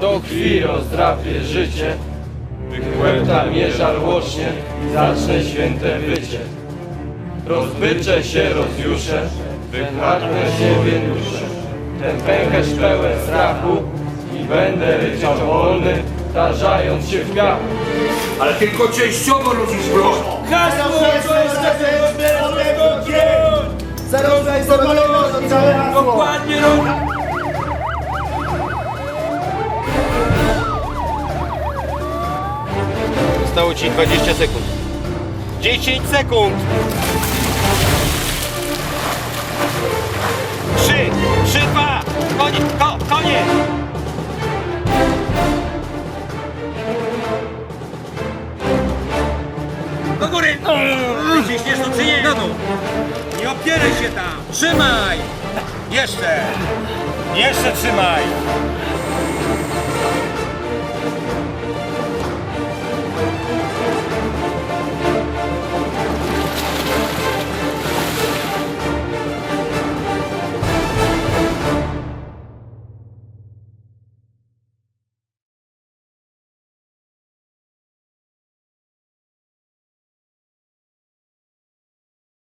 do krwi rozdrapie życie. Tych łebta mnie żarłocznie, zacznę święte wycie. Rozbyczę się, rozjuszę, wychłacę siebie duszę. Ten pęcherz pełen strachu i będę ryczał wolny, tarzając się w piach. Ale tylko częściowo rodzisz broń. Zarządzaj zadowolenia, to całe hasło! Dokładnie robisz. Zostało ci 20 sekund. 10 sekund! 3, 3, 2, koniec, ko, koniec! Do góry! Ciśniesz to czy nie? No dół. Nie opieraj się tam! Trzymaj! Jeszcze! Jeszcze trzymaj!